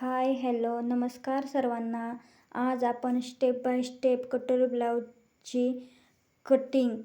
Hi hello नमस्कार सर्वांना. आज आपण स्टेप बाय स्टेप कटोरी ब्लाऊजची कटिंग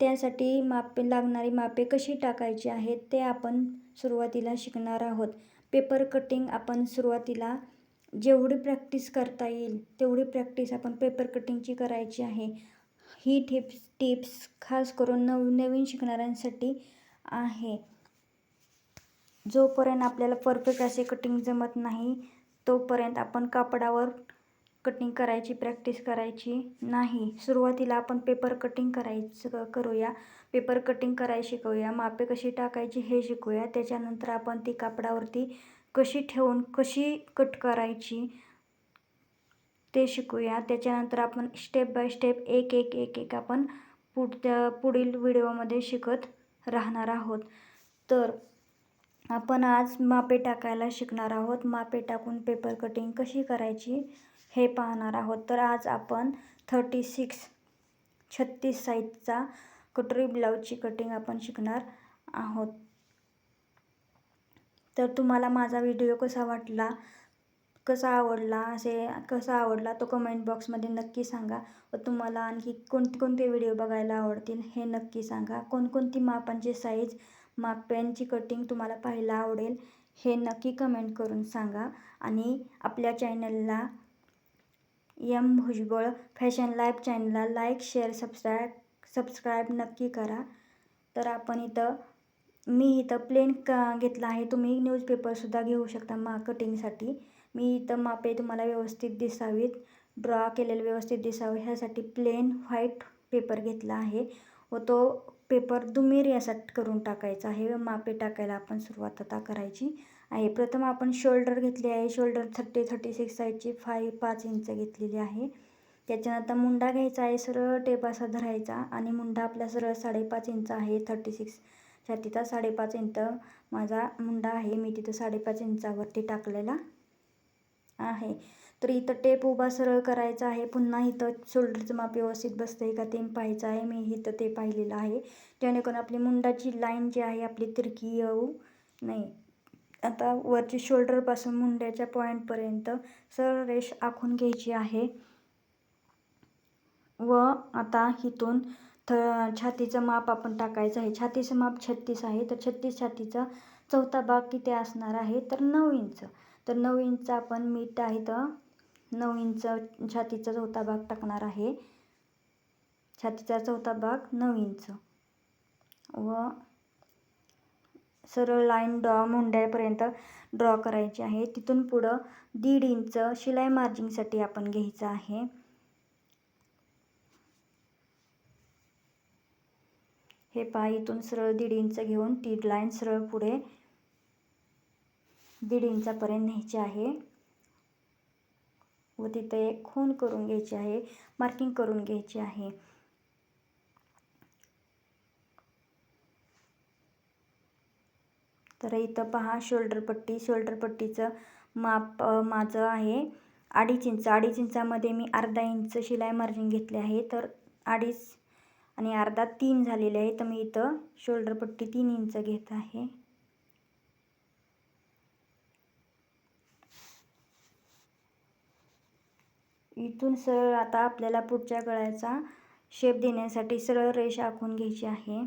त्यासाठी मापे लागणारी मापे कशी टाकायची आहेत ते आपण सुरुवातीला शिकणार आहोत. पेपर कटिंग आपण सुरुवातीला जेवढी प्रॅक्टिस करता येईल तेवढी प्रॅक्टिस आपण पेपर कटिंगची करायची आहे. ही टिप्स टिप्स खास करून नव नवीन शिकणाऱ्यांसाठी आहे. जोपर्यंत आपल्याला परफेक्ट असे कटिंग जमत नाही तोपर्यंत आपण कापडावर कटिंग करायची प्रॅक्टिस करायची नाही. सुरुवातीला आपण पेपर कटिंग करायचं करूया. पेपर कटिंग करायला शिकवूया मापे कशी टाकायची हे शिकूया. त्याच्यानंतर आपण ती कापडावरती कशी ठेवून कशी कट करायची ते शिकूया. त्याच्यानंतर आपण स्टेप बाय स्टेप एक एक एक एक आपण पुढच्या पुढील व्हिडिओमध्ये शिकत राहणार आहोत. तर आपण आज मापे टाकायला शिकणार आहोत. मापे टाकून पेपर कटिंग कशी करायची हे पाहणार आहोत. तर आज आपण थर्टी सिक्स छत्तीस साईजचा कटोरी ब्लाऊजची कटिंग आपण शिकणार आहोत. तर तुम्हाला माझा व्हिडिओ कसा वाटला कसा आवडला असे कसा आवडला तो कमेंट बॉक्समध्ये नक्की सांगा व तुम्हाला आणखी कोणते कोणते व्हिडिओ बघायला आवडतील हे नक्की सांगा. कोणकोणती मापांची साईज माप्यांची कटिंग तुम्हाला पाहायला आवडेल हे नक्की कमेंट करून सांगा. आणि आपल्या चॅनलला यम भुजबळ फॅशन लाईफ चॅनलला लाईक शेअर सबस्क्राईब सबस्क्राईब नक्की करा. तर आपण इथं मी इथं प्लेन का घेतला आहे तुम्ही न्यूजपेपरसुद्धा घेऊ शकता मा कटिंगसाठी मी इथं मापे तुम्हाला व्यवस्थित दिसावीत. ड्रॉ केलेलं व्यवस्थित दिसावं ह्यासाठी प्लेन व्हाईट पेपर घेतला आहे. व तो पेपर दुमेरी असा करून टाकायचा आहे मापे टाकायला आपण सुरुवात आता करायची आहे. प्रथम आपण शोल्डर घेतली आहे. शोल्डर थर्टी थर्टी सिक्स साईजची फाय पाच इंच घेतलेली आहे. त्याच्यानंतर मुंडा घ्यायचा आहे. सरळ टेप असा धरायचा आणि मुंडा आपला सरळ साडेपाच इंच आहे. थर्टी सिक्स छातीचा साडेपाच इंच माझा मुंडा आहे. मी तिथं साडेपाच इंचावरती टाकलेला आहे. तर इथं टेप उभा सरळ करायचा आहे. पुन्हा इथं शोल्डरचं माप व्यवस्थित बसतं. आहे का ते पाहायचं आहे. मी इथं ते पाहिलेलं आहे. जेणेकरून आपली मुंडाची लाईन जी आहे आपली तिरकी येऊ नाही आता वरची शोल्डरपासून मुंड्याच्या पॉईंटपर्यंत सरळ रेष आखून घ्यायची आहे. व आता इथून थ छातीचं माप आपण टाकायचं आहे. छातीचं माप छत्तीस आहे. तर छत्तीस छातीचा चौथा भाग किती असणार आहे? तर नऊ इंच. तर नऊ इंच आपण मीठ आहे तर नऊ इंच छातीचा चौथा भाग टाकणार आहे. छातीचा चौथा भाग नऊ इंच. व सरळ लाईन ड्रॉ मुंड्यापर्यंत ड्रॉ करायची आहे. तिथून पुढं दीड इंच शिलाई मार्जिंगसाठी आपण घ्यायचं आहे. हे पाय इथून सरळ दीड इंच घेऊन ती लाईन सरळ पुढे दीड इंचापर्यंत न्यायची आहे. व तिथे एक खून करून घ्यायची आहे मार्किंग करून घ्यायची आहे. तर इथं पहा शोल्डर पट्टी शोल्डर पट्टीचं माप माझं आहे अडीच इंच. अडीच इंचामध्ये मी अर्धा इंच शिलाई मार्जिन घेतले आहे. तर अडीच आणि अर्धा तीन झालेले आहे. तर मी इथं शोल्डर पट्टी तीन इंच घेत आहे. इथून सरळ आता आपल्याला पुढच्या गळ्याचा शेप देण्यासाठी सरळ रेष आखून घ्यायची आहे.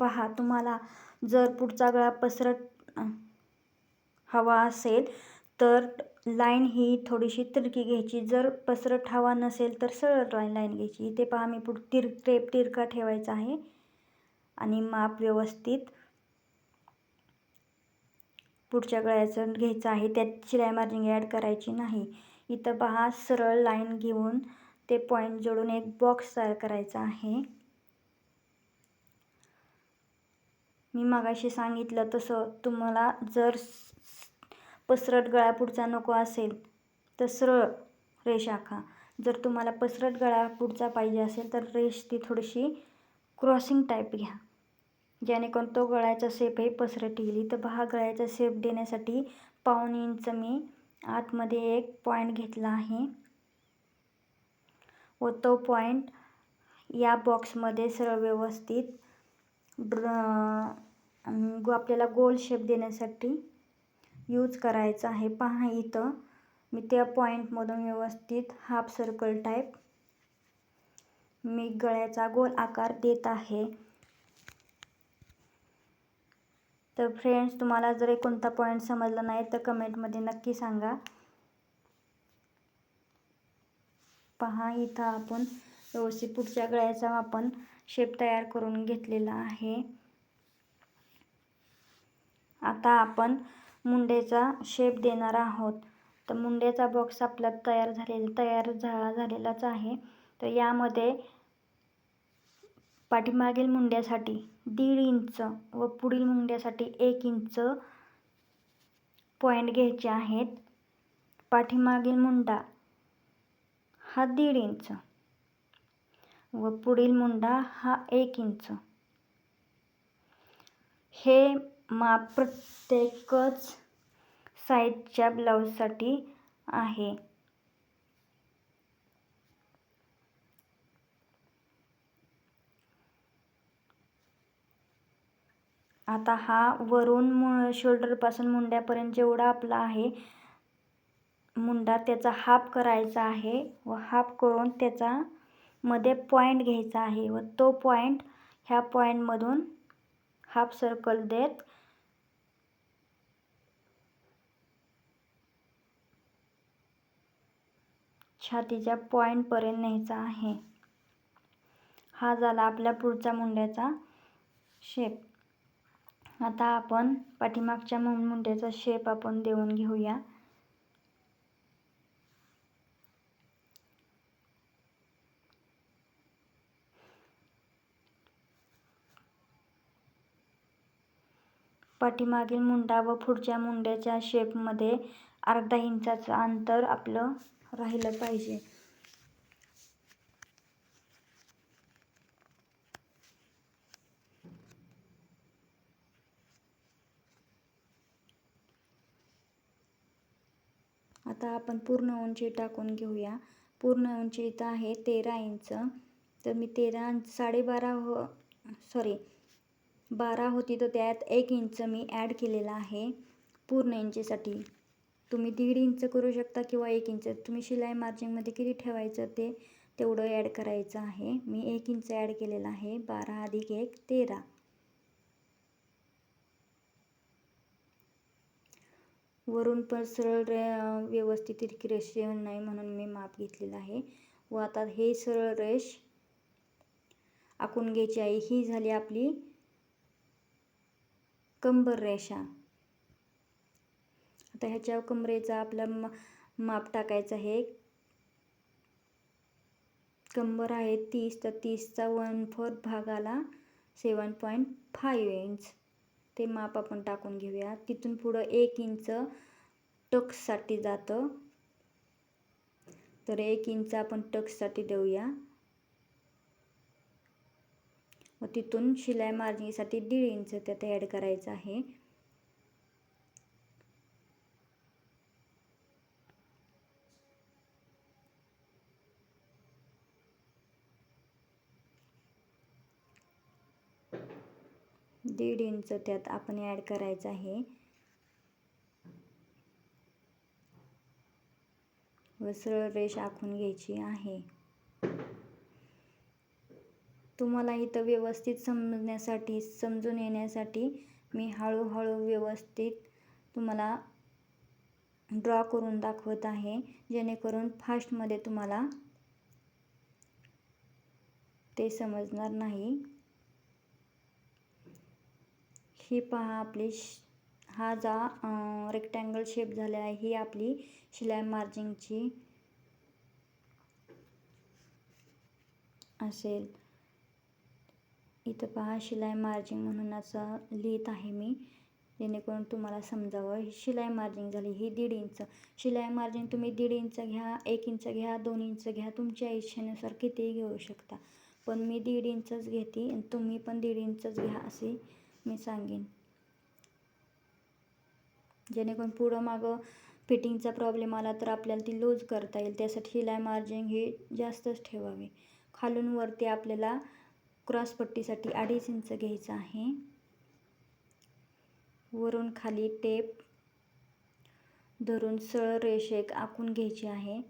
पहा तुम्हाला जर पुढचा गळा पसरट हवा असेल तर लाईन ही थोडीशी तिरकी घ्यायची. जर पसरट हवा नसेल तर सरळ लाईन लाईन घ्यायची. इथे पहा मी पुढ तिर टेप तिरका ठेवायचा आहे. आणि माप व्यवस्थित पुढच्या गळ्याचं घ्यायचं आहे. त्यात शिलाई मार्जिंग ॲड करायची नाही. इथं पहा सरळ लाईन घेऊन ते पॉईंट जोडून एक बॉक्स तयार करायचा आहे. मी मागाशी सांगितलं तसं तुम्हाला जर पसरट गळ्यापुढचा नको असेल तर सरळ रेष आखा. जर तुम्हाला पसरट गळापुढचा पाहिजे असेल तर रेष ती थोडीशी क्रॉसिंग टाईप घ्या. जेणेकरून तो गळ्याचा शेप पसरट येईल. इथं पहा गळ्याचा शेप देण्यासाठी पाऊण इंच मी आतमध्ये एक पॉईंट घेतला आहे. व तो पॉईंट या बॉक्समध्ये सरळ व्यवस्थित ड्र आपल्याला गोल शेप देण्यासाठी यूज करायचा आहे. पहा इथं. मी त्या पॉईंटमधून व्यवस्थित हाफ सर्कल टाईप मी गळ्याचा गोल आकार देत आहे. तर फ्रेंड्स तुम्हाला जर कोणता पॉईंट समजला नाही तर कमेंटमध्ये नक्की सांगा. पहा इथं आपण व्यवस्थित पुढच्या गळ्याचा आपण शेप तयार करून घेतलेला आहे. आता आपण मुंडेचा शेप देणार आहोत. तर मुंडेचा बॉक्स आपला तयार झालेला तयार झा झालेलाच आहे. तर यामध्ये पाठीमागील मुंड्यासाठी दीड इंच व पुढील मुंड्यासाठी एक इंच पॉईंट घ्यायचे आहेत. पाठीमागील मुंडा हा दीड इंच व पुढील मुंडा हा एक इंच. हे माप प्रत्येकच साईजच्या ब्लाऊजसाठी आहे. आता हा वरून मु शोल्डरपासून मुंड्यापर्यंत जेवढा आपला आहे मुंडा त्याचा हाफ करायचा आहे व हाफ करून त्याचा मध्ये पॉईंट घ्यायचा आहे व तो पॉईंट ह्या पॉईंटमधून हाफ सर्कल देत छातीच्या पॉईंटपर्यंत न्यायचा आहे. हा झाला आपल्या पुढच्या मुंड्याचा शेप आता आपण पाठीमागच्या मुंड्याचा शेप आपण देऊन घेऊया. पाठीमागील मुंडा व पुढच्या मुंड्याच्या शेपमध्ये अर्धा इंचाचं अंतर आपलं राहिलं पाहिजे आता आपण पूर्ण उंची टाकून घेऊया. पूर्ण उंची इथं आहे तेरा इंच. तर मी तेरा साडेबारा हो सॉरी बारा होती तर त्यात एक इंच मी ॲड केलेला आहे पूर्ण इंचीसाठी. तुम्ही दीड इंच करू शकता किंवा एक इंच. तुम्ही शिलाई मार्जिंगमध्ये किती ठेवायचं ते तेवढं ॲड करायचं आहे. मी एक इंच ॲड केलेलं आहे बारा अधिक एक तेरा. वरून पण सरळ रे व्यवस्थित तिरकी रेष नाही म्हणून मी माप घेतलेलं आहे. व आता हे सरळ रेष आखून घ्यायची आहे. ही झाली आपली कंबर रेषा. आता ह्याच्या कमरेचा आपला माप टाकायचं आहे. कंबर आहे तीस तर तीसचा वन फोर्थ भागाला सेवन पॉईंट फाईव्ह इंच. ते माप आपण टाकून घेऊया. तिथून पुढं एक इंच टक्ससाठी जातं. तर एक इंच आपण टक्ससाठी देऊया. व तिथून शिलाई मार्जिंगसाठी दीड इंच त्यात ॲड करायचं आहे. दीड इंच त्यात आपण ॲड करायचं आहे. व सरळ रेष आखून घ्यायची आहे. तुम्हाला इथं व्यवस्थित समजण्यासाठी समजून येण्यासाठी मी हळूहळू व्यवस्थित तुम्हाला ड्रॉ करून दाखवत आहे. जेणेकरून फास्टमध्ये तुम्हाला ते समजणार नाही. ही पहा आपली हा जा रेक्टँगल शेप झाला आहे. ही आपली शिलाई मार्जिंगची असेल. इथं पहा शिलाई मार्जिंग म्हणून असं लिहित आहे मी. जेणेकरून तुम्हाला समजावं ही शिलाई मार्जिंग झाली ही दीड इंच. शिलाई मार्जिंग तुम्ही दीड इंच घ्या एक इंच घ्या दोन इंच घ्या तुमच्या इच्छेनुसार कितीही घेऊ शकता. पण मी दीड इंचच घेते आणि तुम्ही पण दीड इंचच घ्या असे मी सांगेन. जेणेकरून पुढं मागं फिटिंगचा प्रॉब्लेम आला तर आपल्याला ती लूज करता येईल. त्यासाठी शिलाई मार्जिन हे जास्तच ठेवावे. खालून वरती आपल्याला क्रॉसपट्टीसाठी अडीच इंच घ्यायचं आहे. वरून खाली टेप धरून सरळ रेष एक आखून घ्यायची आहे.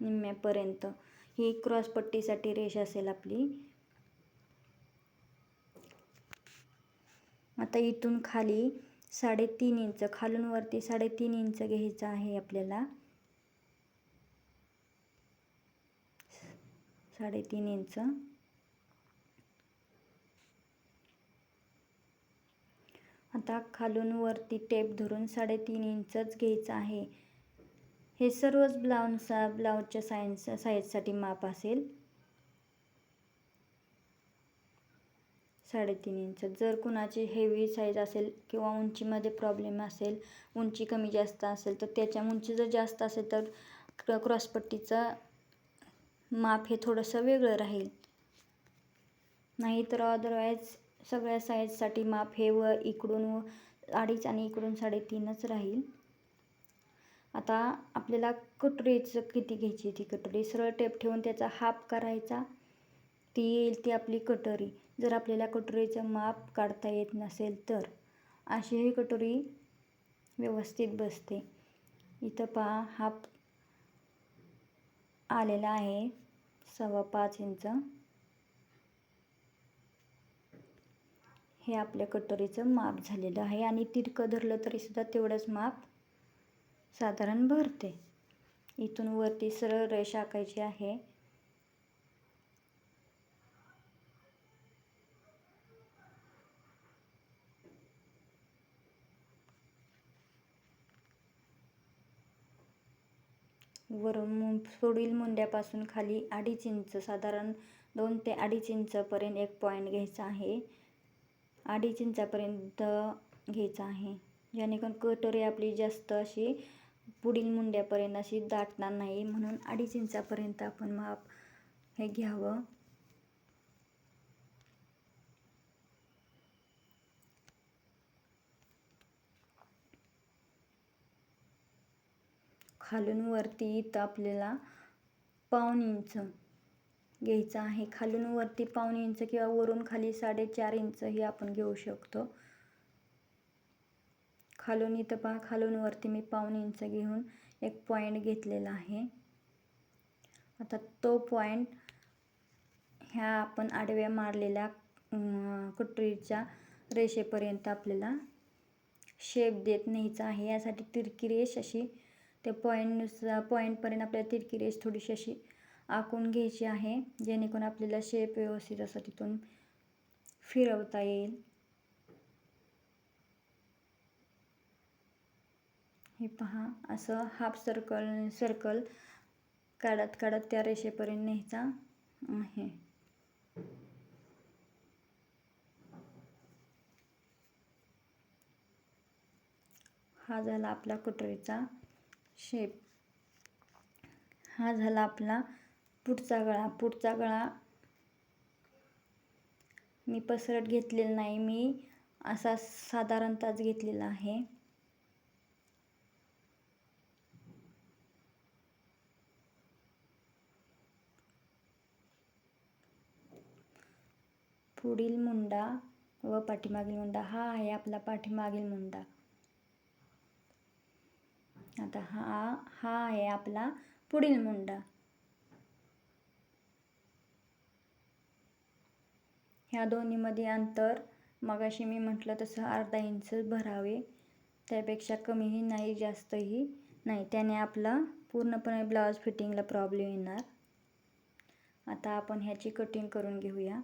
निम्म्यापर्यंत. ही क्रॉसपट्टीसाठी रेष असेल आपली. आता इथून खाली साडेतीन इंच खालून वरती साडेतीन इंच घ्यायचं आहे आपल्याला. साडेतीन इंच. आता खालून वरती टेप धरून साडेतीन इंचच घ्यायचं आहे. हे सर्वच ब्लाऊजचा ब्लाऊजच्या साईज साईजसाठी माप असेल. साडेतीन इंच. जर कुणाची हेवी साईज असेल किंवा उंचीमध्ये प्रॉब्लेम असेल उंची कमी जास्त असेल तर त्याच्या उंची जर जास्त असेल तर क्रॉसपट्टीचं माप हे थोडंसं वेगळं राहील. नाहीतर अदरवाईज सगळ्या साईजसाठी माप हे व इकडून व अडीच आणि इकडून साडेतीनच राहील. आता आपल्याला कटोरीचं किती घ्यायची ती कटोरी? सरळ टेप ठेवून त्याचा हाफ करायचा. ती येईल ती आपली कटोरी. जर आपल्याला कटोरीचं माप काढता येत नसेल तर अशी ही कटोरी व्यवस्थित बसते. इथं पहा हाप आलेला आहे सव्वा पाच इंच. हे आपल्या कटोरीचं माप झालेलं आहे आणि तिरकं धरलं तरीसुद्धा तेवढंच माप साधारण भरते. इथून वरती सरळ रेष आखायची आहे. वरून पुढील मुंड्यापासून खाली अडीच इंच साधारण दोन ते अडीच इंचपर्यंत एक पॉईंट घ्यायचा आहे. अडीच इंचापर्यंत घ्यायचा आहे. जेणेकरून कटोरी आपली जास्त अशी पुढील मुंड्यापर्यंत अशी दाटणार नाही. म्हणून अडीच इंचापर्यंत आपण माप हे घ्यावं. खालून वरती इथं आपल्याला पाऊण इंच घ्यायचं आहे. खालून वरती पाऊण इंच किंवा वरून खाली साडेचार इंच ही आपण घेऊ शकतो. खालून इथं पहा खालून वरती मी पाऊण इंच घेऊन एक पॉईंट घेतलेला आहे. आता तो पॉईंट ह्या आपण आडव्या मारलेल्या कुटरीच्या रेषेपर्यंत आपल्याला शेप देत न्यायचा आहे. यासाठी तिरकी रेष अशी त्या पॉईंटनुसार पॉईंटपर्यंत आपल्याला तिरकी रेष थोडीशी अशी आखून घ्यायची आहे जेणेकरून आपल्याला शेप व्यवस्थित असं तिथून फिरवता येईल. हे पहा असं हाफ सर्कल सर्कल काढत काढत त्या रेषेपर्यंत न्यायचा आहे. हा झाला आपला कटोरीचा शेप हा झाला आपला पुढचा गळा. पुढचा गळा मी पसरट घेतलेला नाही. मी असा साधारणतःच घेतलेला आहे. पुढील मुंडा व पाठीमागील मुंडा. हा आहे आपला पाठीमागील मुंडा. आता हा हा आहे आपला पुढील मुंडा. ह्या दोन्हीमध्ये अंतर मगाशी मी म्हटलं तसं अर्धा इंच भरावे. त्यापेक्षा कमीही नाही जास्तही नाही. त्याने आपला पूर्णपणे ब्लाऊज फिटिंगला प्रॉब्लेम येणार. आता आपण ह्याची कटिंग करून घेऊया.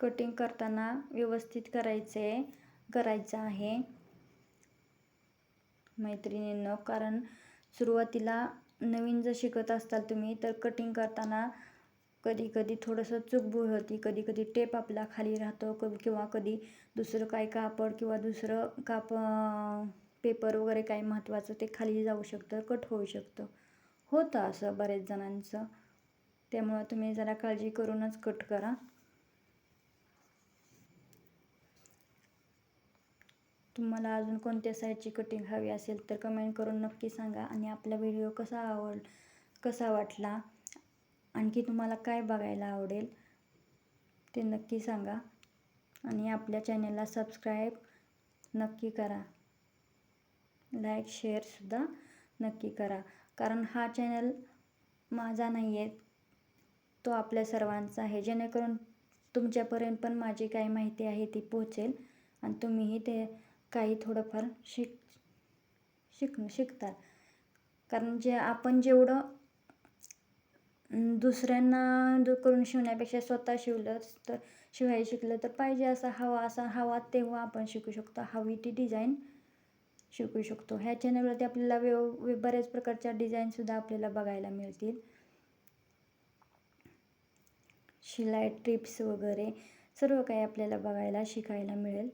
कटिंग करताना व्यवस्थित करायचे करायचं आहे. मैत्रिणींनो कारण सुरुवातीला नवीन जर शिकत असताल तुम्ही तर कटिंग करताना कधी कधी थोडंसं चुकबुळ होती. कधी कधी टेप आपला खाली राहतो क किंवा कधी दुसरं काय कापड किंवा दुसरं काप पेपर वगैरे काही महत्त्वाचं ते खाली जाऊ शकतं कट होऊ शकतं. होतं असं बऱ्याच जणांचं. त्यामुळं तुम्ही जरा काळजी करूनच कट करा. तुम्हाला अजून कोणत्या साईजची कटिंग हवी असेल तर कमेंट करून नक्की सांगा आणि आपला व्हिडिओ कसा आवड कसा वाटला? आणखी तुम्हाला काय बघायला आवडेल ते नक्की सांगा. आणि आपल्या चॅनलला सबस्क्राईब नक्की करा. लाईक शेअरसुद्धा नक्की करा. कारण हा चॅनल माझा नाही आहे तो आपल्या सर्वांचा आहे. जेणेकरून तुमच्यापर्यंत पण माझी काही माहिती आहे ती पोहोचेल. आणि तुम्हीही ते काही थोडंफार शिक शिक शिकतात. कारण जे आपण जेवढं दुसऱ्यांना दु करून शिवण्यापेक्षा स्वतः शिवलं तर शिवाय शिकलं तर पाहिजे असा हवा असा हवा तेव्हा आपण शिकू शकतो. हवी ती डिझाईन शिकू शकतो. ह्या चॅनलवरती आपल्याला वेव वे बऱ्याच प्रकारच्या डिझाईनसुद्धा आपल्याला बघायला मिळतील. शिलाई ट्रिप्स वगैरे सर्व काही आपल्याला बघायला शिकायला मिळेल.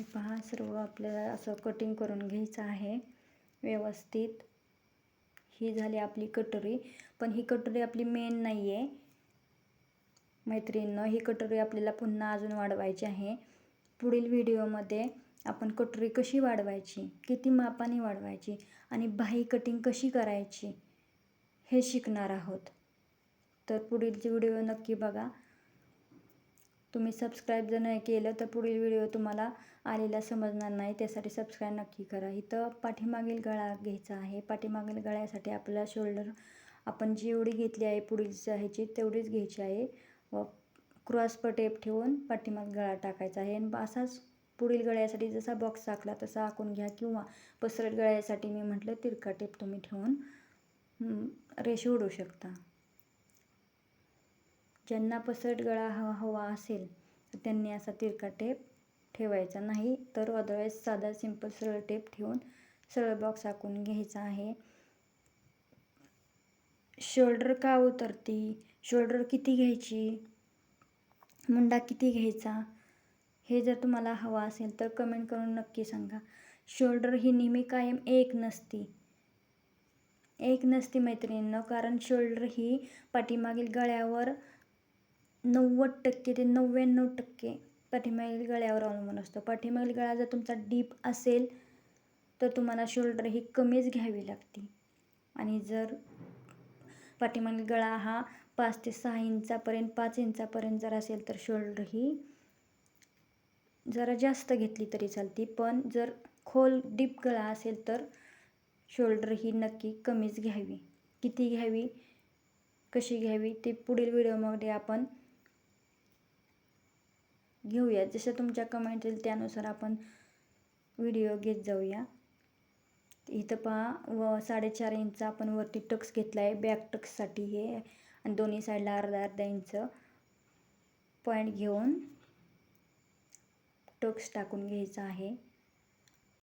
हे पहा सर्व आपल्याला असं कटिंग करून घ्यायचं आहे. व्यवस्थित. ही झाली आपली कटोरी पण ही कटोरी आपली मेन नाही आहे मैत्रिणीनं ही कटोरी आपल्याला पुन्हा अजून वाढवायची आहे. पुढील व्हिडिओमध्ये आपण कटोरी कशी वाढवायची किती मापाने वाढवायची आणि बाही कटिंग कशी करायची हे शिकणार आहोत. तर पुढीलचे व्हिडिओ नक्की बघा. तुम्ही सबस्क्राईब जर नाही केलं तर पुढील व्हिडिओ तुम्हाला आलेला समजणार नाही. त्यासाठी सबस्क्राईब नक्की करा. इथं पाठीमागील गळा घ्यायचा आहे. पाठीमागील गळ्यासाठी आपल्याला शोल्डर आपण जेवढी घेतली आहे पुढील ह्याची तेवढीच घ्यायची आहे. व क्रॉस टेप ठेवून पाठीमाग गळा टाकायचा आहे. आणि असाच पुढील गळ्यासाठी जसा बॉक्स टाकला तसा आखून घ्या किंवा पसरट गळ्यासाठी मी म्हटलं तिरका टेप तुम्ही ठेवून रेष ओढू शकता. ज्यांना पसरट गळा हवा हवा असेल तर त्यांनी असा तिरका टेप ठेवायचा नाही तर अदरवाईज साधा सिंपल सरळ टेप ठेवून सरळ बॉक्स आखून घ्यायचा आहे. शोल्डर का उतरती? शोल्डर किती घ्यायची? मुंडा किती घ्यायचा? हे जर तुम्हाला हवा असेल तर कमेंट करून नक्की सांगा. शोल्डर ही नेहमी कायम एक नसती. एक नसती मैत्रिणींनं कारण शोल्डर ही पाठीमागील गळ्यावर नव्वद टक्के ते नव्याण्णव टक्के पाठीमागील गळ्यावर अवलंबून असतो. पाठीमागील गळा जर तुमचा डीप असेल तर तुम्हाला शोल्डर ही कमीच घ्यावी लागते. आणि जर पाठीमागील गळा हा पाच ते सहा इंचापर्यंत पाच इंचापर्यंत जर असेल तर शोल्डर ही जरा जास्त घेतली तरी चालते. पण जर खोल डीप गळा असेल तर शोल्डर ही नक्की कमीच घ्यावी. किती घ्यावी कशी घ्यावी ते पुढील व्हिडिओमध्ये आपण घेऊया. जसं तुमच्या कमेंट येईल त्यानुसार आपण व्हिडिओ घेत जाऊया. इथं पहा व साडेचार इंच आपण वरती टक्स घेतला आहे बॅक टक्ससाठी हे. आणि दोन्ही साईडला अर्धा अर्धा इंच पॉईंट घेऊन टक्स टाकून घ्यायचा आहे.